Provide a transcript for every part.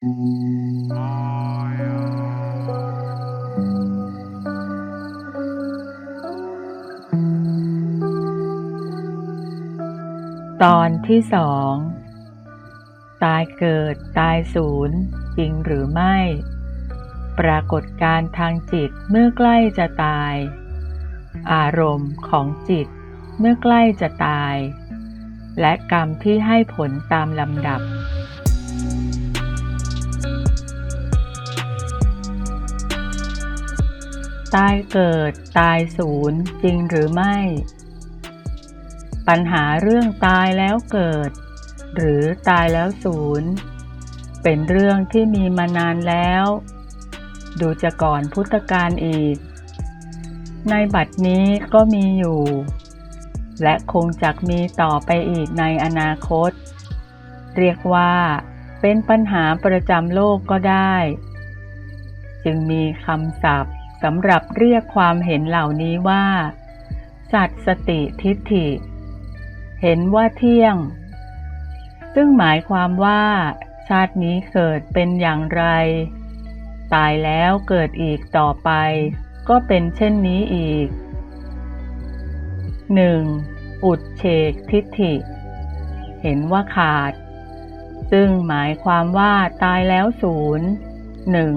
ตอนที่สอง ตายเกิดตายศูนย์จริงหรือไม่ ปรากฏการทางจิตเมื่อใกล้จะตาย อารมณ์ของจิตเมื่อใกล้จะตาย และกรรมที่ให้ผลตามลำดับ ตายเกิดตายศูนย์จริงหรือไม่ ปัญหาเรื่องตายแล้วเกิด หรือตายแล้วศูนย์เป็นเรื่องที่มีมานานแล้ว ดูจะก่อนพุทธกาลอีก ในบัดนี้ก็มีอยู่ และคงจะมีต่อไปอีกในอนาคต เรียกว่าเป็นปัญหาประจำโลกก็ได้ จึงมีคำศัพท์ สำหรับเรียกความเห็นเหล่านี้ว่า สัตสติทิฏฐิ เห็นว่าเที่ยง ซึ่งหมายความว่า ชาตินี้เกิดเป็นอย่างไร ตายแล้วเกิดอีกต่อไป ก็เป็นเช่นนี้อีก 1. อุดเฉกทิฏฐิ เห็นว่าขาด ซึ่งหมายความว่าตายแล้วศูนย์หนึ่ง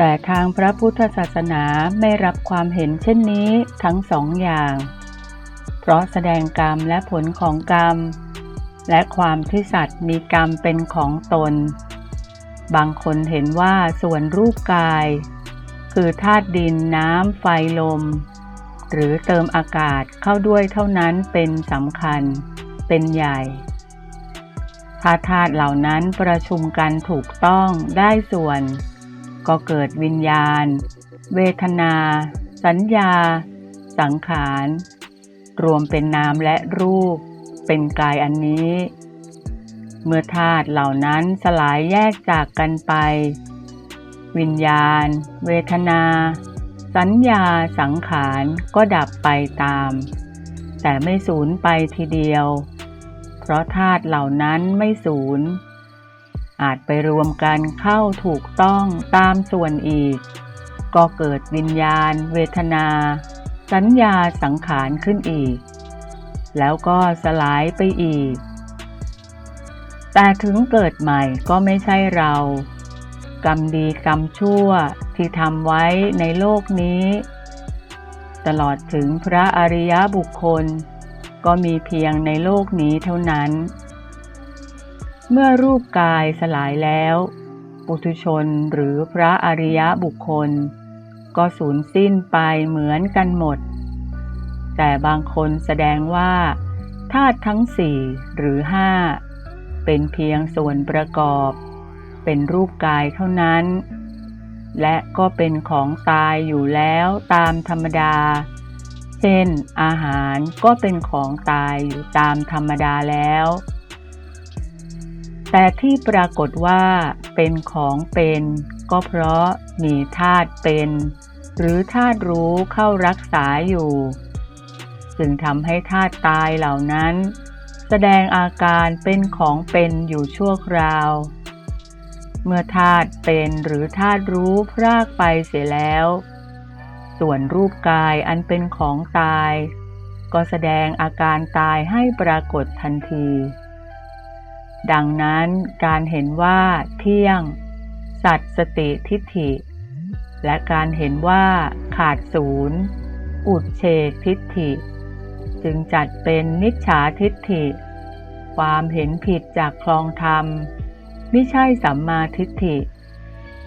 แต่ทางพระพุทธศาสนาไม่รับความเห็นเช่นนี้ทั้งสองอย่าง เพราะแสดงกรรมและผลของกรรม และความที่สัตว์มีกรรมเป็นของตน บางคนเห็นว่าส่วนรูปกาย คือธาตุดินน้ำไฟลม หรือเติมอากาศเข้าด้วยเท่านั้นเป็นสำคัญ เป็นใหญ่ถ้าธาตุเหล่านั้นประชุมกันถูกต้องได้ส่วน ก็เกิดวิญญาณ เวทนา สัญญา สังขาร รวมเป็นนามและรูป เป็นกายอันนี้ เมื่อธาตุเหล่านั้นสลายแยกจากกันไป วิญญาณ เวทนา สัญญาสังขารก็ดับไปตาม แต่ไม่สูญไปทีเดียว เพราะธาตุเหล่านั้นไม่สูญ อาจไปรวมกันเข้าถูกต้องตามส่วนอีก ก็เกิดวิญญาณ เวทนา สัญญาสังขารขึ้นอีก แล้วก็สลายไปอีก แต่ถึงเกิดใหม่ก็ไม่ใช่เรา กรรมดีกรรมชั่วที่ทำไว้ในโลกนี้ ตลอดถึงพระอริยบุคคล ก็มีเพียงในโลกนี้เท่านั้น เมื่อรูปกายสลายแล้ว ปุถุชนหรือพระอริยบุคคล ก็สูญสิ้นไปเหมือนกันหมด แต่บางคนแสดงว่าธาตุทั้งสี่หรือห้าเป็นเพียงส่วนประกอบ เป็นรูปกายเท่านั้น และก็เป็นของตายอยู่แล้วตามธรรมดา เช่นอาหารก็เป็นของตายอยู่ตามธรรมดาแล้ว แต่ที่ปรากฏว่าเป็นของเป็น ก็เพราะมีธาตุเป็น หรือธาตุรู้เข้ารักษาอยู่ จึงทำให้ธาตุตายเหล่านั้น แสดงอาการเป็นของเป็นอยู่ชั่วคราว เมื่อธาตุเป็นหรือธาตุรู้พรากไปเสียแล้ว ส่วนรูปกายอันเป็นของตาย ก็แสดงอาการตายให้ปรากฏทันที ดังนั้นการเห็นว่าเที่ยง สัตสติทิฏฐิ และการเห็นว่าขาดศูนย์อุดเฉกทิฏฐิ จึงจัดเป็นนิจฉาทิฏฐิ ความเห็นผิดจากคลองธรรม ไม่ใช่สัมมาทิฏฐิ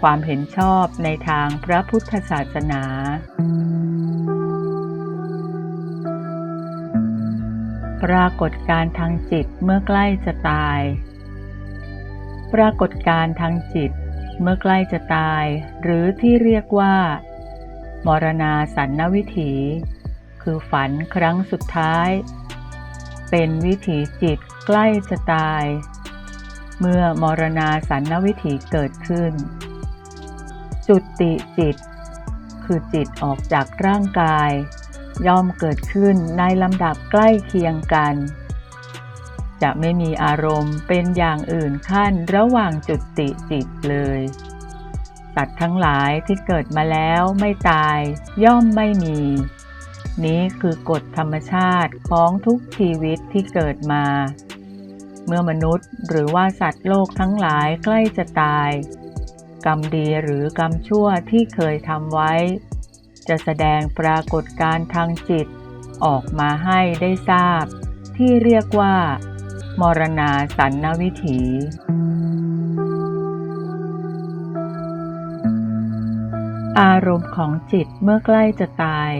ความเห็นชอบในทางพระพุทธศาสนา ปรากฏการทางจิตเมื่อใกล้จะตาย ปรากฏการทางจิตเมื่อใกล้จะตาย หรือที่เรียกว่า มรณาสันนวิถี คือฝันครั้งสุดท้าย เป็นวิถีจิตใกล้จะตาย เมื่อมรณาสันนวิถีเกิดขึ้น จุติจิต คือจิตออกจากร่างกาย ย่อมเกิดขึ้นในลำดับใกล้เคียงกัน จะไม่มีอารมณ์เป็นอย่างอื่นขั้นระหว่างจุดติจิตเลยสัตว์ทั้งหลายที่เกิดมาแล้วไม่ตายย่อมไม่มี นี้คือกฎธรรมชาติของทุกชีวิตที่เกิดมา เมื่อมนุษย์หรือว่าสัตว์โลกทั้งหลายใกล้จะตาย กรรมดีหรือกรรมชั่วที่เคยทำไว้ จะแสดงปรากฏการทางจิต ออกมาให้ได้ทราบ ที่เรียกว่า มรณาสันนวิถีอารมณ์ของจิตเมื่อใกล้จะตาย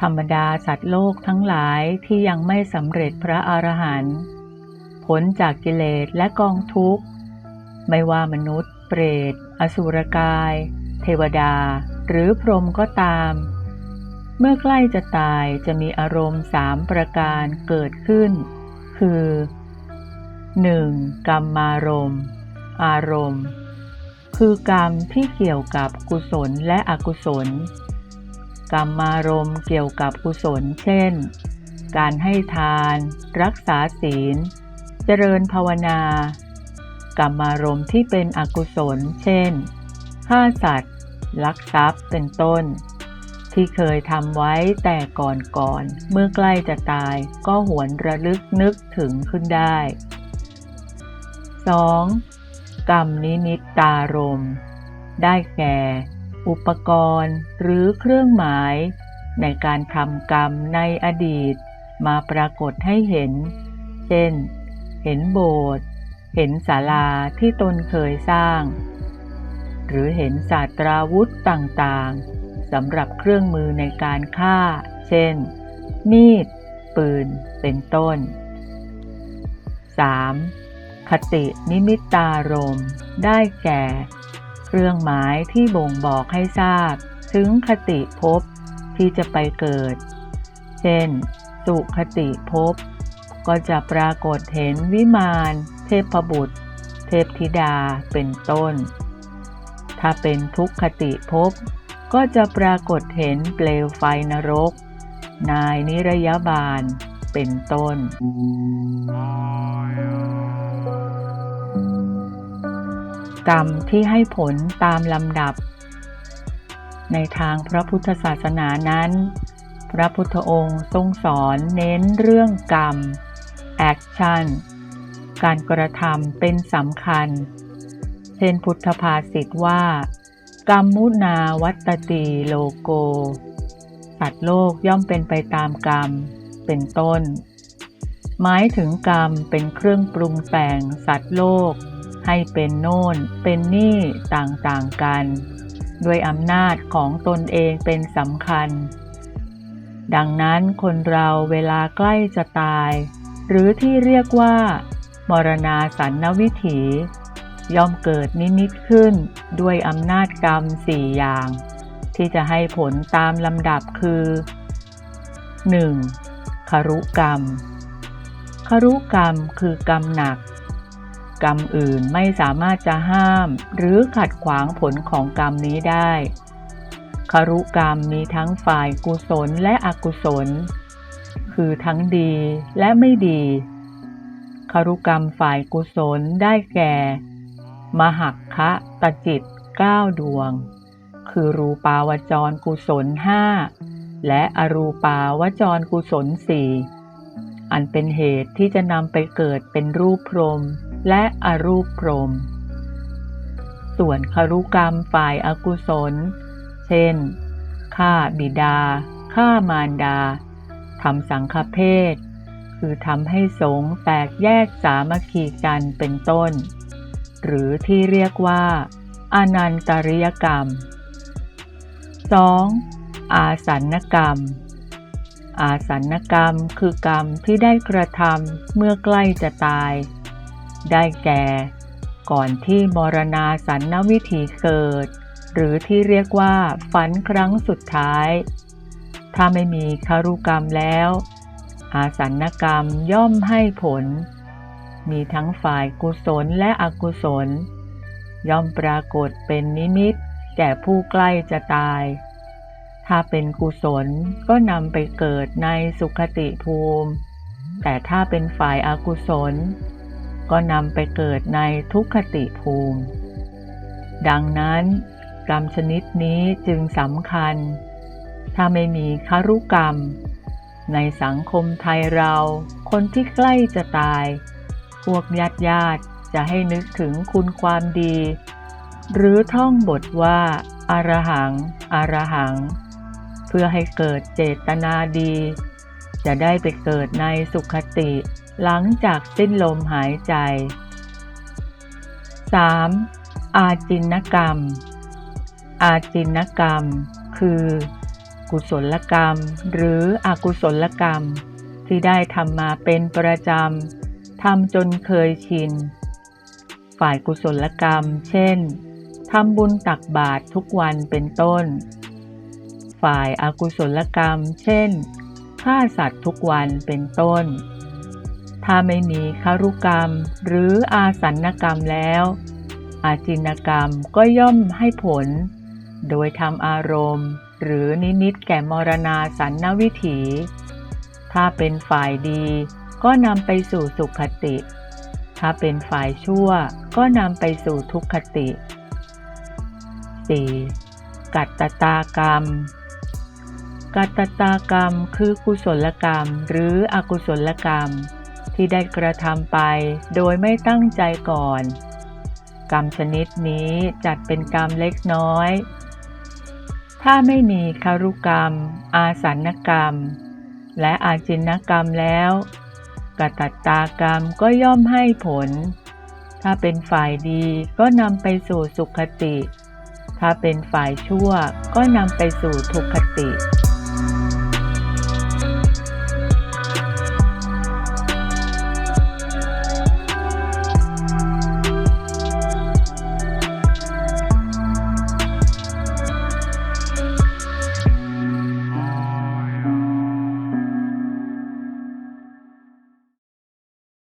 ธรรมดาสัตว์โลกทั้งหลายที่ยังไม่สำเร็จพระอรหันต์พ้นจากกิเลสและกองทุกข์ ไม่ว่ามนุษย์ เปรต อสุรกาย เทวดา หรือพรหมก็ตาม เมื่อใกล้จะตายจะมีอารมณ์สามประการเกิดขึ้น คือ 1. กรรมารมณ์ อารมณ์ คือกรรมที่เกี่ยวกับกุศลและอกุศล กรรมารมณ์เกี่ยวกับกุศล เช่น การให้ทาน รักษาศีล เจริญภาวนากรรมารมณ์ที่เป็นอกุศล เช่นฆ่าสัตว์ ลักทรัพย์เป็นต้น ที่เคยทำไว้แต่ก่อนก่อน เมื่อใกล้จะตายก็หวนระลึกนึกถึงขึ้นได้ 2. กรรมนิมิตตารม์ได้แก่ อุปกรณ์หรือเครื่องหมาย ในการทำกรรมในอดีต มาปรากฏให้เห็น เช่น เห็นโบสถ์เห็นศาลาที่ตนเคยสร้าง หรือเห็นศาสตราวุธต่างๆสำหรับเครื่องมือในการฆ่า เช่น มีด ปืน เป็นต้น 3. คตินิมิตตารม์ได้แก่ เครื่องหมายที่บ่งบอกให้ทราบ ถึงคติภพที่จะไปเกิด เช่น สุคติภพก็จะปรากฏเห็นวิมาน เทพบุตร เทพธิดาเป็นต้น ถ้าเป็นทุกขติภพก็จะปรากฏเห็นเปลวไฟนรก นายนิรยาบาล เป็นต้น กรรมที่ให้ผลตามลำดับ ในทางพระพุทธศาสนานั้น พระพุทธองค์ทรงสอนเน้นเรื่องกรรมแอคชั่นการกระทำเป็นสำคัญ เช่นพุทธภาษิตว่า กรรมมุนาวัตติโลโก สัตว์โลกย่อมเป็นไปตามกรรม เป็นต้น หมายถึงกรรมเป็นเครื่องปรุงแต่งสัตว์โลก ให้เป็นโน่น เป็นนี่ต่างๆกัน ด้วยอำนาจของตนเองเป็นสำคัญ ดังนั้นคนเราเวลาใกล้จะตาย หรือที่เรียกว่า มรณาสันนวิถี ย่อมเกิดนิมิตขึ้นด้วยอำนาจกรรมสี่อย่าง ที่จะให้ผลตามลำดับคือ 1. คารุกรรมคารุกรรมคือกรรมหนัก กรรมอื่นไม่สามารถจะห้าม หรือขัดขวางผลของกรรมนี้ได้คารุกรรมมีทั้งฝ่ายกุศลและอกุศล คือทั้งดีและไม่ดีคารุกรรมฝ่ายกุศลได้แก่ มหักคะตจิตเก้าดวง คือรูปาวจรกุศลห้าและอรูปาวจรกุศลสี่อันเป็นเหตุที่จะนำไปเกิดเป็นรูปพรมและอรูปพรม ส่วนคารุกรรมฝ่ายอากุศล เช่นฆ่าบิดาฆ่ามารดาทำสังฆเพศ คือทำให้สงแตกแยกสามัคคีกันเป็นต้น หรือที่เรียกว่า อนันตริยกรรม 2. อาสันกรรม อาสันกรรมคือกรรมที่ได้กระทำเมื่อใกล้จะตาย ได้แก่ ก่อนที่มรณาสันนวิถีเกิด หรือที่เรียกว่าฝันครั้งสุดท้าย ถ้าไม่มีคารุกรรมแล้ว อาสันกรรมย่อมให้ผล มีทั้งฝ่ายกุศลและอกุศล ย่อมปรากฏเป็นนิมิต แก่ผู้ใกล้จะตาย ถ้าเป็นกุศลก็นำไปเกิดในสุขติภูมิ แต่ถ้าเป็นฝ่ายอากุศล ก็นำไปเกิดในทุกขติภูมิ ดังนั้นกรรมชนิดนี้จึงสำคัญ ถ้าไม่มีคารุกรรม ในสังคมไทยเราคนที่ใกล้จะตาย พวกญาติญาติจะให้นึกถึงคุณความดี หรือท่องบทว่าอารหัง อารหัง เพื่อให้เกิดเจตนาดี จะได้ไปเกิดในสุขติ หลังจากสิ้นลมหายใจ 3. อาจินกรรม อาจินกรรม คือ กุศลกรรม หรืออกุศลกรรม ที่ได้ทำมาเป็นประจำ ทำจนเคยชิน ฝ่ายกุศลกรรม เช่นทำบุญตักบาตรทุกวันเป็นต้น ฝ่ายอากุศลกรรม เช่นฆ่าสัตว์ทุกวันเป็นต้น ถ้าไม่มีคารุกรรมหรืออาสันนกรรมแล้ว อาจินกรรมก็ย่อมให้ผล โดยทำอารมณ์ หรือนิมิตแก่มรณาสันนวิถี ถ้าเป็นฝ่ายดี ก็นำไปสู่สุขติ ถ้าเป็นฝ่ายชั่วก็นำไปสู่ทุกขติ 4. กัตตตากรรม กัตตตากรรมคือกุศลกรรมหรืออกุศลกรรม ที่ได้กระทำไปโดยไม่ตั้งใจก่อน กรรมชนิดนี้จัดเป็นกรรมเล็กน้อย ถ้าไม่มีคารุกรรม อาสันนกรรม และอาจินกรรมแล้ว กัตตตากรรมก็ย่อมให้ผล ถ้าเป็นฝ่ายดีก็นำไปสู่สุขติ ถ้าเป็นฝ่ายชั่วก็นำไปสู่ทุกขติ